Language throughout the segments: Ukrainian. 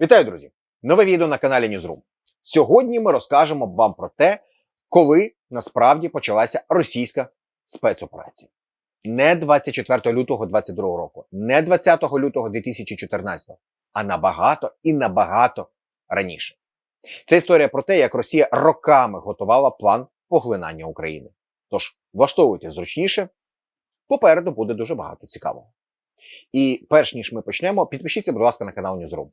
Вітаю, друзі! Нове відео на каналі Newsroom. Сьогодні ми розкажемо вам про те, коли насправді почалася російська спецоперація. Не 24 лютого 2022 року, не 20 лютого 2014, а набагато і набагато раніше. Це історія про те, як Росія роками готувала план поглинання України. Тож влаштовуйте зручніше, попереду буде дуже багато цікавого. І перш ніж ми почнемо, підпишіться, будь ласка, на канал Newsroom.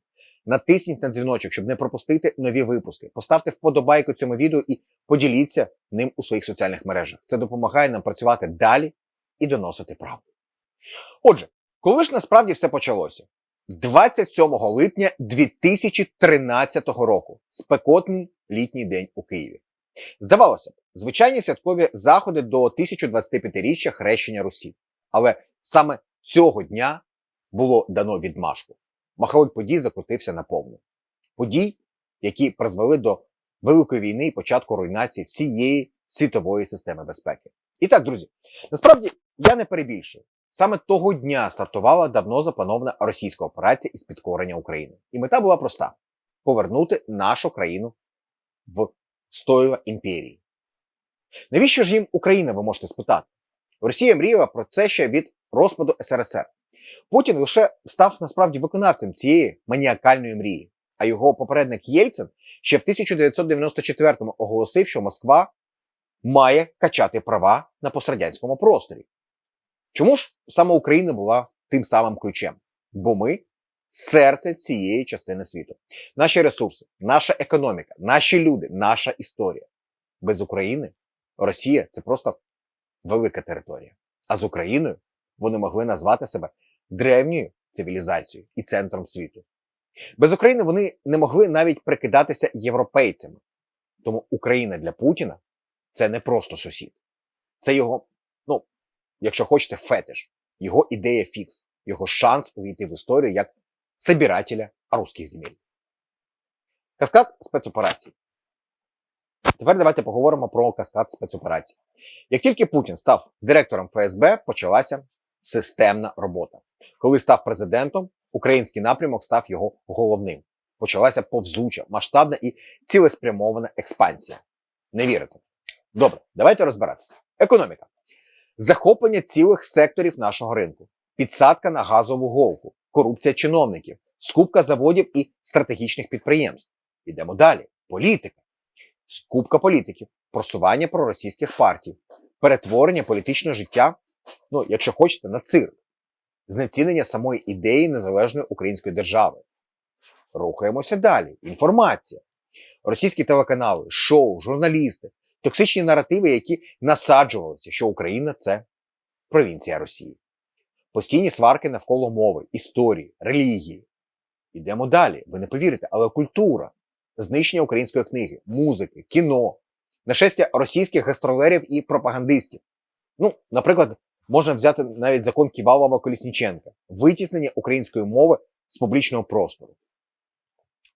Натисніть на дзвіночок, щоб не пропустити нові випуски. Поставте вподобайку цьому відео і поділіться ним у своїх соціальних мережах. Це допомагає нам працювати далі і доносити правду. Отже, коли ж насправді все почалося? 27 липня 2013 року спекотний літній день у Києві. Здавалося б, звичайні святкові заходи до 1025-річчя хрещення Русі. Але саме цього дня було дано відмашку. Маховик подій закрутився наповну. Подій, які призвели до Великої війни і початку руйнації всієї світової системи безпеки. І так, друзі, насправді я не перебільшую. Саме того дня стартувала давно запланована російська операція із підкорення України. І мета була проста: повернути нашу країну в стойла імперії. Навіщо ж їм Україна, ви можете спитати? Росія мріяла про це ще від розпаду СРСР. Путін лише став насправді виконавцем цієї маніакальної мрії. А його попередник Єльцин ще в 1994-му оголосив, що Москва має качати права на пострадянському просторі. Чому ж саме Україна була тим самим ключем? Бо ми серце цієї частини світу. Наші ресурси, наша економіка, наші люди, наша історія. Без України Росія це просто велика територія. А з Україною вони могли назвати себе древньою цивілізацією і центром світу. Без України вони не могли навіть прикидатися європейцями. Тому Україна для Путіна це не просто сусід. Це його, ну, якщо хочете, фетиш, його ідея фікс, його шанс увійти в історію як собирателя русських земель. Каскад спецоперацій. Тепер давайте поговоримо про каскад спецоперацій. Як тільки Путін став директором ФСБ, почалася системна робота. Коли став президентом, український напрямок став його головним. Почалася повзуча, масштабна і цілеспрямована експансія. Не вірите? Добре, давайте розбиратися. Економіка. Захоплення цілих секторів нашого ринку, підсадка на газову голку, корупція чиновників, скупка заводів і стратегічних підприємств. Ідемо далі. Політика. Скупка політиків, просування проросійських партій, перетворення політичного життя, ну, якщо хочете, на цирк, знецінення самої ідеї незалежної української держави. Рухаємося далі. Інформація. Російські телеканали, шоу, журналісти, токсичні наративи, які насаджувалися, що Україна це провінція Росії. Постійні сварки навколо мови, історії, релігії. Ідемо далі. Ви не повірите, але культура, знищення української книги, музики, кіно, нашестя російських гастролерів і пропагандистів. Ну, наприклад, можна взяти навіть закон Ківалова Колісніченка, витіснення української мови з публічного простору.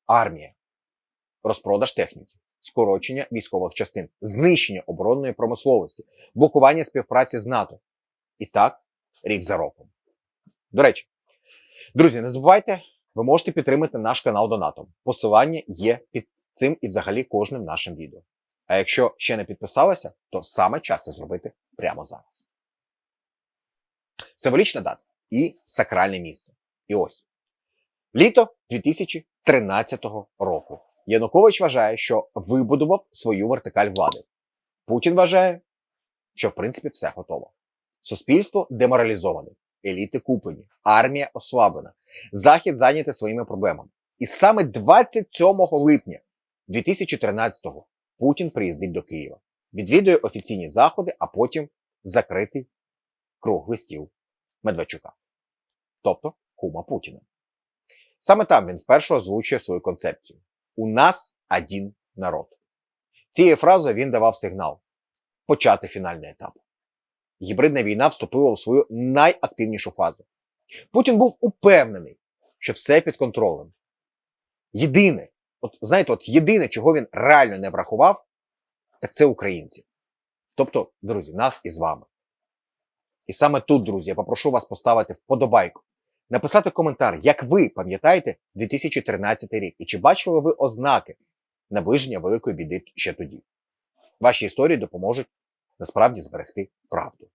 Армія, розпродаж техніки, скорочення військових частин, знищення оборонної промисловості, блокування співпраці з НАТО. І так, рік за роком. До речі, друзі, не забувайте, ви можете підтримати наш канал донатом. Посилання є під цим і взагалі кожним нашим відео. А якщо ще не підписалися, то саме час це зробити прямо зараз. Символічна дата і сакральне місце. І ось літо 2013 року. Янукович вважає, що вибудував свою вертикаль влади. Путін вважає, що в принципі все готово. Суспільство деморалізоване, еліти куплені, армія ослаблена, захід зайнятий своїми проблемами. І саме 27 липня 2013-го Путін приїздить до Києва, відвідує офіційні заходи, а потім закритий круглий стіл Медведчука, тобто кума Путіна. Саме там він вперше озвучує свою концепцію: у нас один народ. Цією фразою він давав сигнал почати фінальний етап. Гібридна війна вступила у свою найактивнішу фазу. Путін був упевнений, що все під контролем. Єдине, от знаєте, от єдине, чого він реально не врахував, так це українці. Тобто, друзі, нас із вами. І саме тут, друзі, я попрошу вас поставити вподобайку, написати коментар, як ви пам'ятаєте 2013 рік, і чи бачили ви ознаки наближення великої біди ще тоді. Ваші історії допоможуть насправді зберегти правду.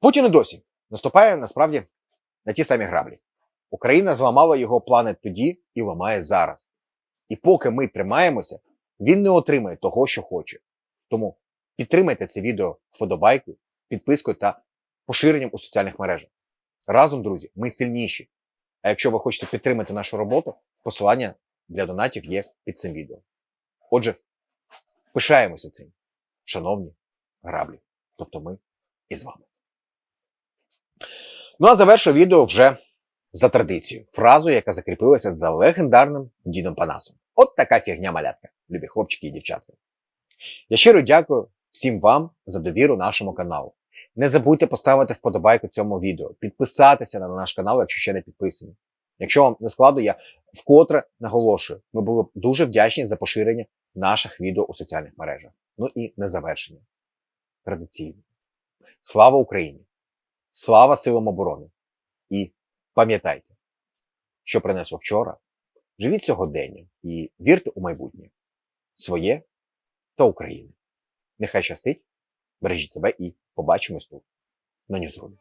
Путін і досі наступає насправді на ті самі граблі. Україна зламала його плани тоді і ламає зараз. І поки ми тримаємося, він не отримає того, що хоче. Тому підтримайте це відео вподобайкою, підпискою та поширенням у соціальних мережах. Разом, друзі, ми сильніші. А якщо ви хочете підтримати нашу роботу, посилання для донатів є під цим відео. Отже, пишаємося цим, шановні граблі, тобто ми із вами. Ну а завершу відео вже за традицією, фразою, яка закріпилася за легендарним дідом Панасом. От така фігня малятка, любі хлопчики і дівчатка. Я щиро дякую всім вам за довіру нашому каналу. Не забудьте поставити вподобайку цьому відео, підписатися на наш канал, якщо ще не підписані. Якщо вам не складно, я вкотре наголошую, ми були б дуже вдячні за поширення наших відео у соціальних мережах. Ну і на завершення. Традиційно. Слава Україні! Слава силам оборони! І пам'ятайте, що принесло вчора. Живіть сьогоденням і вірте у майбутнє своє та України. Нехай щастить, бережіть себе і побачимось тут на Ньюзрумі.